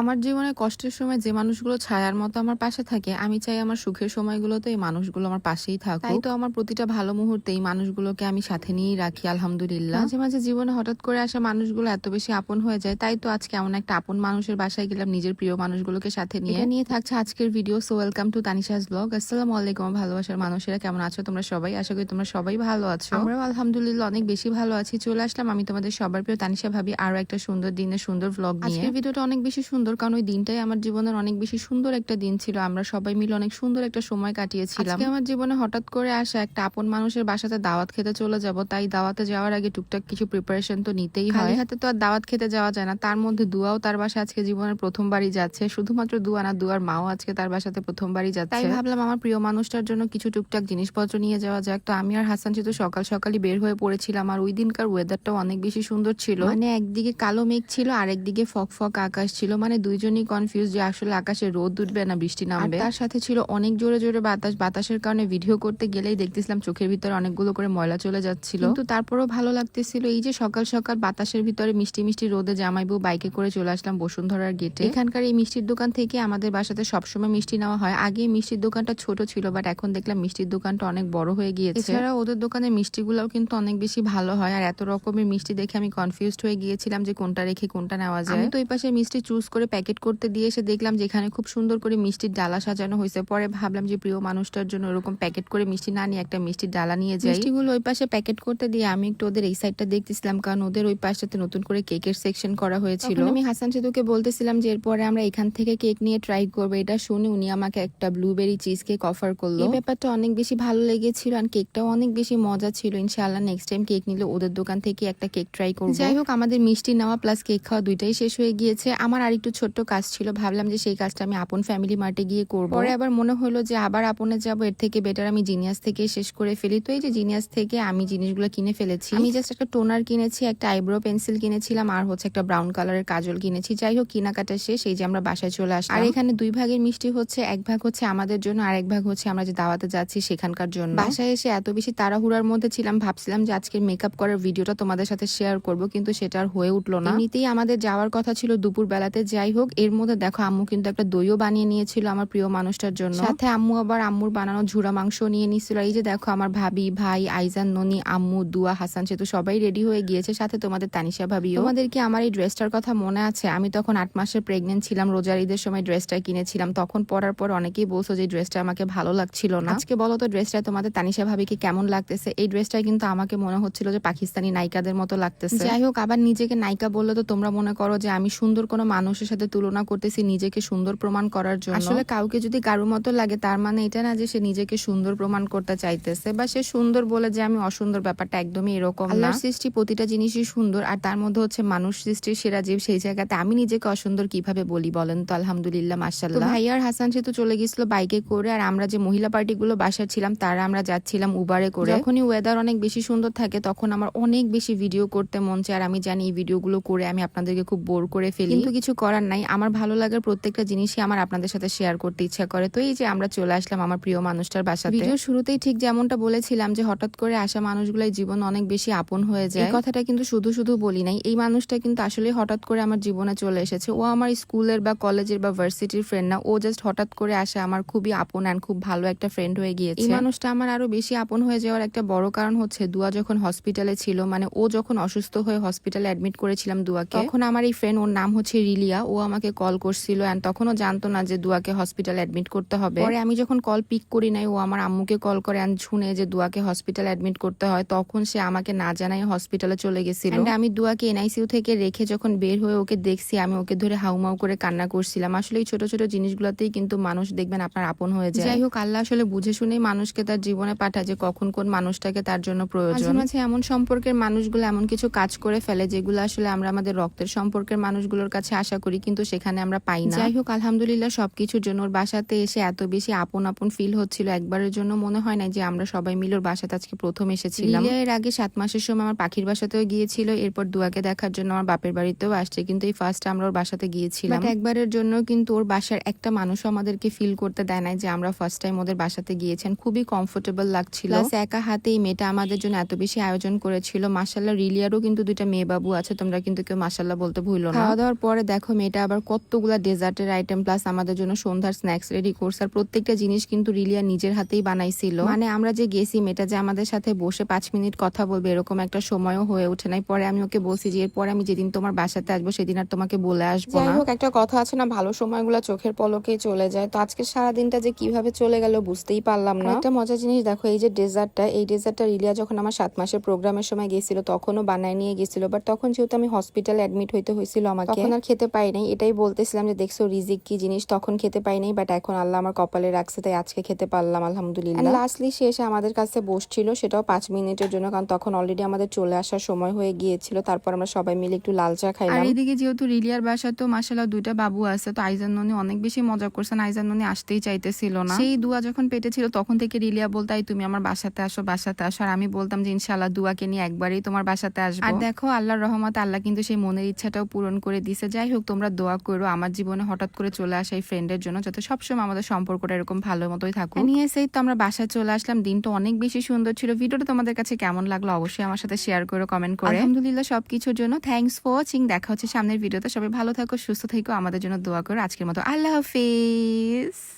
আমার জীবনে কষ্টের সময় যে মানুষগুলো ছায়ার মতো আমার পাশে থাকে আমি চাই আমার সুখের সময়গুলোতে এই মানুষগুলো আমার পাশেই থাকুক। তাই তো আমার প্রতিটা ভালো মুহূর্তে এই মানুষগুলোকে আমি সাথে নিয়েই রাখি আলহামদুলিল্লাহ। মাঝে মাঝে জীবনে হঠাৎ করে আসা মানুষগুলো এত বেশি আপন হয়ে যায় তাই তো আজকে এমন একটা আপন মানুষের বাসায় গেলাম নিজের প্রিয় মানুষগুলোকে সাথে নিয়ে। নিয়ে থাকছে আজকের video so welcome to Tanisha's vlog. আসসালামু আলাইকুম ভালোবাসার মানুষেরা কেমন আছো তোমরা সবাই? আশা করি তোমরা সবাই ভালো আছো। আমরাও আলহামদুলিল্লাহ অনেক বেশি ভালো আছি। চলে আসলাম আমি তোমাদের সবার প্রিয় তানিশা ভাবি আরও একটা সুন্দর দিনের সুন্দর ব্লগ নিয়ে। ভিডিওটা অনেক বেশি সুন্দর কারণ ওই দিনটাই আমার জীবনের অনেক বেশি সুন্দর একটা দিন ছিল। আমরা সবাই মিলে অনেক সুন্দর একটা সময় কাটিয়েছিলাম। আজকে আমার জীবনে হঠাৎ করে আসা একটা আপন মানুষের বাসাতে দাওয়াত খেতে চলে যাব। তাই দাওয়াতে যাওয়ার আগে টুকটাক কিছু প্রিপারেশন তো নিতেই হয়। হাতে তো আর দাওয়াত খেতে যাওয়া যায় না। তার মধ্যে দুয়াও তার বাসা আজকে জীবনের প্রথমবারই যাচ্ছে। শুধুমাত্র দুয়া না দুয়ার মাও আজকে তার বাসাতে প্রথমবারই যাচ্ছে। তাই ভাবলাম আমার প্রিয় মানুষটার জন্য কিছু টুকটাক জিনিসপত্র নিয়ে যাওয়া যাক। তো আমি আর হাসান শুধু সকাল সকালই বের হয়ে পড়েছিলাম। আর ওই দিনকার ওয়েদারটাও অনেক বেশি সুন্দর ছিল। মানে একদিকে কালো মেঘ ছিল আর একদিকে ফক ফক আকাশ ছিল। মানে দুইজনই কনফিউজ যে আসলে আকাশে রোদ উঠবে না বৃষ্টি নামবে। তার সাথে ছিল অনেক জোরে জোরে বাতাস। বাতাসের কারণে ভিডিও করতে গেলেই দেখতেছিলাম চোখের ভিতরে অনেকগুলো করে ময়লা চলে যাচ্ছিল। কিন্তু তারপরেও ভালো লাগতেছিল এই যে সকাল সকাল বাতাসের ভিতরে মিষ্টি মিষ্টি রোদে জামাইবু বাইকে করে চলে আসলাম বসুন্ধরার গেটে এখানকার এই মিষ্টির দোকান থেকে আমাদের বাসাতে সবসময় মিষ্টি নেওয়া হয়। আগে এই মিষ্টির দোকানটা ছোট ছিল বাট এখন দেখলাম মিষ্টির দোকানটা অনেক বড় হয়ে গিয়েছে। এছাড়া ওদের দোকানের মিষ্টিগুলোও কিন্তু অনেক বেশি ভালো হয়। আর এত রকমের মিষ্টি দেখে আমি কনফিউজড হয়ে গিয়েছিলাম যে কোনটা রেখে কোনটা নেওয়া যায়। তো ওই পাশে মিষ্টি চুজ করে প্যাকেট করতে দিয়ে এসে দেখলাম যে এখানে খুব সুন্দর করে মিষ্টির ডালা সাজানো হয়েছে। পরে ভাবলাম যে প্রিয় মানুষটার জন্য এরকম প্যাকেট করে মিষ্টি না নিয়ে একটা মিষ্টির ডালা নিয়ে যাই। মিষ্টিগুলো ওই পাশে প্যাকেট করতে দিয়ে আমি একটু ওদের এই সাইডটা দেখতেছিলাম কারণ ওদের ওই পাশটাতে নতুন করে কেকের সেকশন করা হয়েছিল। আমি হাসান সেতুকে বলতেছিলাম যে এরপরে আমরা এখান থেকে কেক নিয়ে ট্রাই করব। এটা শুনে উনি আমাকে একটা ব্লুবেরি চিজ কেক অফার করল। এই ব্যাপারটা অনেক বেশি ভালো লেগেছিল আর কেকটাও অনেক বেশি মজা ছিল। ইনশাআল্লাহ নেক্সট টাইম কেক নিলে ওদের দোকান থেকে একটা কেক ট্রাই করব। যাই হোক আমাদের মিষ্টি নেওয়া প্লাস কেক খাওয়া দুইটাই শেষ হয়ে গিয়েছে। আমার আর একটু ছোট্ট কাজ ছিল ভাবলাম যে সেই কাজটা আমি আপন ফ্যামিলি মার্টে গিয়ে করব। পরে? আবার মনে হলো যে আবার আপনে যাব এর থেকে বেটার আমি জিনিয়াস থেকে শেষ করে ফেলি। তো এই যে জিনিয়াস থেকে আমি জিনিসগুলো কিনে ফেলেছি। আমি জাস্ট একটা টোনার কিনেছি একটা আইব্রো পেন্সিল কিনেছিলাম আর হচ্ছে একটা ব্রাউন কালারের কাজল কিনেছি। যাই হোক কেনাকাটা শেষ এই যে আমরা বাসায় চলে আসি আর এখানে দুই ভাগের মিষ্টি হচ্ছে এক ভাগ হচ্ছে আমাদের জন্য আর এক ভাগ হচ্ছে আমরা যে দাওয়াতে যাচ্ছি সেখানকার জন্য। বাসায় এসে এত বেশি তাড়াহুড়ার মধ্যে ছিলাম ভাবছিলাম যে আজকের মেকআপ করার ভিডিওটা তোমাদের সাথে শেয়ার করব কিন্তু সেটা আর হয়ে উঠল না। এমনিতেই আমাদের যাওয়ার কথা ছিল দুপুর বেলাতে যাই হোক এর মধ্যে দেখো আম্মু কিন্তু একটা দইও বানিয়ে নিয়েছিল আমার প্রিয় মানুষটার জন্য। সাথে আম্মু আবার আম্মুর বানানো ঝুড়া মাংস নিয়ে নিছিল এই যে দেখো আমার ভাবি ভাই আইজান ননি আম্মু দুয়া হাসান সেতু সবাই রেডি হয়ে গিয়েছে। সাথে তোমাদের তানিশা ভাবিও। তোমাদের কি আমার এই ড্রেসটার কথা মনে আছে? আমি তখন আট মাসের প্রেগনেন্ট ছিলাম রোজার ঈদের সময় ড্রেসটা কিনেছিলাম। তখন পরার পর অনেকেই বলছো যে ড্রেসটা আমাকে ভালো লাগছিল না। আজকে বলো তো ড্রেসটা তোমাদের তানিশা ভাবিকে কেমন লাগতেছে? এই ড্রেসটা কিন্তু আমাকে মনে হচ্ছিল যে পাকিস্তানি নায়িকাদের মতো লাগতেছে। যাই হোক আবার নিজেকে নায়িকা বললে তো তোমরা মনে করো যে আমি সুন্দর কোনো মানুষের সাথে তুলনা করতেছি নিজেকে সুন্দর প্রমাণ করার জন্য। আসলে কাউকে যদি কারও মতো লাগে তার মানে এটা না যে সে নিজেকে সুন্দর প্রমাণ করতে চাইতেছে বা সে সুন্দর বলে যে আমি অসুন্দর ব্যাপারটা একদমই এরকম না। আল্লাহর সৃষ্টি প্রতিটা জিনিসই সুন্দর আর তার মধ্যে হচ্ছে মানুষ সৃষ্টির সেরা জীব সেই জায়গাতে আমি নিজেকে অসুন্দর কীভাবে বলি বলেন তো? আলহামদুলিল্লাহ মাসাল্লাহ ভাইয়ার হাসান সেতু চলে গেছিল বাইকে করে আর আমরা যে মহিলা পার্টিগুলো বাসায় ছিলাম তারা আমরা যাচ্ছিলাম উবারে করে। যখনই ওয়েদার অনেক বেশি সুন্দর থাকে তখন আমার অনেক বেশি ভিডিও করতে মন চায় আর আমি জানি এই ভিডিওগুলো করে আমি আপনাদেরকে খুব বোর করে ফেলি। কিন্তু কিছু করার নাই। আমার ভালো লাগার প্রত্যেকটা জিনিসই আমার আপনাদের সাথে শেয়ার করতে ইচ্ছা করে। তো এই যে আমরা চলে আসলাম আমার প্রিয় মানুষটার বাসাতে। ভিডিও শুরুতেই ঠিক যেমনটা বলেছিলাম যে হঠাৎ করে আসা মানুষগুলোর জীবন অনেক বেশি আপন হয়ে যায়। এই কথাটা কিন্তু শুধু শুধু বলি নাই। এই মানুষটা কিন্তু আসলে হঠাৎ করে আমার জীবনে চলে এসেছে। ও আমার স্কুলের বা কলেজের বা ভার্সিটির ফ্রেন্ড না। ও জাস্ট হঠাৎ করে আসে আমার খুবই আপন অ্যান্ড খুব ভালো একটা ফ্রেন্ড হয়ে গিয়েছে। এই মানুষটা আমার আরও বেশি আপন হয়ে যাওয়ার একটা বড় কারণ হচ্ছে দুয়া যখন হসপিটালে ছিল মানে ও যখন অসুস্থ হয়ে হসপিটালে অ্যাডমিট করেছিলাম দুয়াকে তখন আমার এই ফ্রেন্ড ওর নাম হচ্ছে রিলিয়া। ও আমাকে কল করছিল অ্যান্ড তখনও জানতো না যে দুয়াকে হসপিটালে অ্যাডমিট করতে হবে। পরে আমি যখন কল পিক করি নাই ও আমার আম্মুকে কল করে অ্যান্ড শুনে যে দুয়াকে হসপিটালে অ্যাডমিট করতে হয় তখন সে আমাকে না জানাই হসপিটালে চলে গেছিল। And আমি দুয়াকে এনআইসিউ থেকে রেখে যখন বের হয়ে ওকে দেখছি আমি ওকে ধরে হাউমাউ করে কান্না করছিলাম। আসলে এই ছোট ছোট জিনিসগুলোতেই কিন্তু মানুষ দেখবেন আপনার আপন হয়ে যায়। যাই হোক আল্লাহ আসলে বুঝে শুনেই মানুষকে তার জীবনে পাঠায় যে কখন কোন মানুষটাকে তার জন্য প্রয়োজন। মাঝে এমন সম্পর্কের মানুষগুলো এমন কিছু কাজ করে ফেলে যেগুলো আসলে আমরা আমাদের রক্তের সম্পর্কের মানুষগুলোর কাছে আশা করি কিন্তু সেখানে আমরা পাই না। যাই হোক আলহামদুলিল্লাহ সবকিছুর জন্য ওর বাসাতে এসে এত বেশি আপন আপন ফিল হচ্ছিল। একবারের জন্য মনে হয় না যে আমরা সবাই মিলে ওর বাসাতে আজকে প্রথম এসেছিলাম। এর আগে সাত মাসের সময় আমার পাখির বাসাতেও গিয়েছিল এরপর দুয়াকে দেখার জন্য আমার বাপের বাড়িতেও আসছে কিন্তু এই ফার্স্ট আমরা ওর বাসাতে গিয়েছিলাম। একবারের জন্য কিন্তু ওর বাসার একটা মানুষও আমাদেরকে ফিল করতে দেয় নাই যে আমরা ফার্স্ট টাইম ওদের বাসাতে গিয়েছেন। খুবই কমফোর্টেবল লাগছিল। একা হাতে এই মেয়েটা আমাদের জন্য এত বেশি আয়োজন করেছিল। মাসাল্লাহ রিলিয়ারও কিন্তু দুইটা মেয়ে বাবু আছে তোমরা কিন্তু কেউ মাসাল্লাহ বলতে ভুলো না। খাওয়া দাওয়ার পরে দেখো মেয়ে মেয়েটা আবার কতগুলা ডেজার্টের আইটেম প্লাস আমাদের জন্য সন্ধ্যার স্ন্যাক্স রেডি করছে। আর প্রত্যেকটা জিনিস কিন্তু রিলিয়া নিজের হাতেই বানাইছিল। মানে আমরা যে গেছি মেয়েটা যে আমাদের সাথে বসে পাঁচ মিনিট কথা বলবে এরকম একটা সময়ও হয়ে ওঠে নাই। পরে আমি ওকে বলছি যে এরপরে আমি যেদিন তোমার বাসাতে আসব সেদিন আর তোমাকে বলে আসব যাই হোক একটা কথা আছে না ভালো সময়গুলো চোখের পলকে চলে যায়। তো আজকে সারা দিনটা যে কীভাবে চলে গেল বুঝতেই পারলাম না। একটা মজার জিনিস দেখো এই যে ডেজার্টটা এই ডেজার্টটা রিলিয়া যখন আমার সাত মাসের প্রোগ্রামের সময় গেছিল তখনও বানায় নিয়ে গেছিল। বাট তখন যেহেতু আমি হসপিটালে অ্যাডমিট হইতে হয়েছিল আমাকে তখন আর খেতে পাই নাই এটাই বলতেছিলাম যে দেখছ রিজিক কি জিনিস তখন খেতে পাই নাই বাট এখন আল্লাহ আমার কপালে রাখছে তাই আজকে খেতে পারলাম আলহামদুলিল্লাহ। লাস্টলি সে এসে আমাদের কাছে বসছিল সেটাও পাঁচ মিনিটের জন্য কারণ তখন অলরেডি আমাদের চলে আসার সময় হয়ে গিয়েছিল তারপর আমরা সবাই মিলে একটু লাল চা আর খাইলাম এদিকে যেহেতু রিলিয়ার বাসা তো মাসাল্লাহ দুইটা বাবু আছে তো আইজান ননি অনেক বেশি মজা করছেন আইজান ননি আসতেই চাইতেছিল না। সেই দুয়া যখন পেটে ছিল তখন থেকে রিলিয়া বলতো "এই তুমি আমার বাসাতে আসো বাসাতে আসো। আর আমি বলতাম যে ইনশাল্লাহ দুয়াকে নিয়ে একবারই তোমার বাসাতে আসব। আর দেখো আল্লাহর রহমত আল্লাহ কিন্তু সেই মনের ইচ্ছাটাও পূরণ করে দিছে। যাই হোক তোমরা দোয়া করো আমার জীবনে হঠাৎ করে চলে আসা এই ফ্রেন্ডের জন্য যাতে সবসময় আমাদের সম্পর্কটা এরকম ভালো মতোই থাকুক। নিয়ে সেই তো আমরা বাসায় চলে আসলাম। দিনটা অনেক বেশি সুন্দর ছিল। ভিডিওটা তোমাদের কাছে কেমন লাগল অবশ্যই আমার সাথে শেয়ার করো কমেন্ট করে। আলহামদুলিল্লাহ সবকিছুর জন্য থ্যাংকস ফর ওয়াচিং দেখা হচ্ছে সামনের ভিডিওতে। সবাই ভালো থাকো সুস্থ থেকো। আমাদের জন্য দোয়া করো। আজকের মতো আল্লাহ হাফিজ।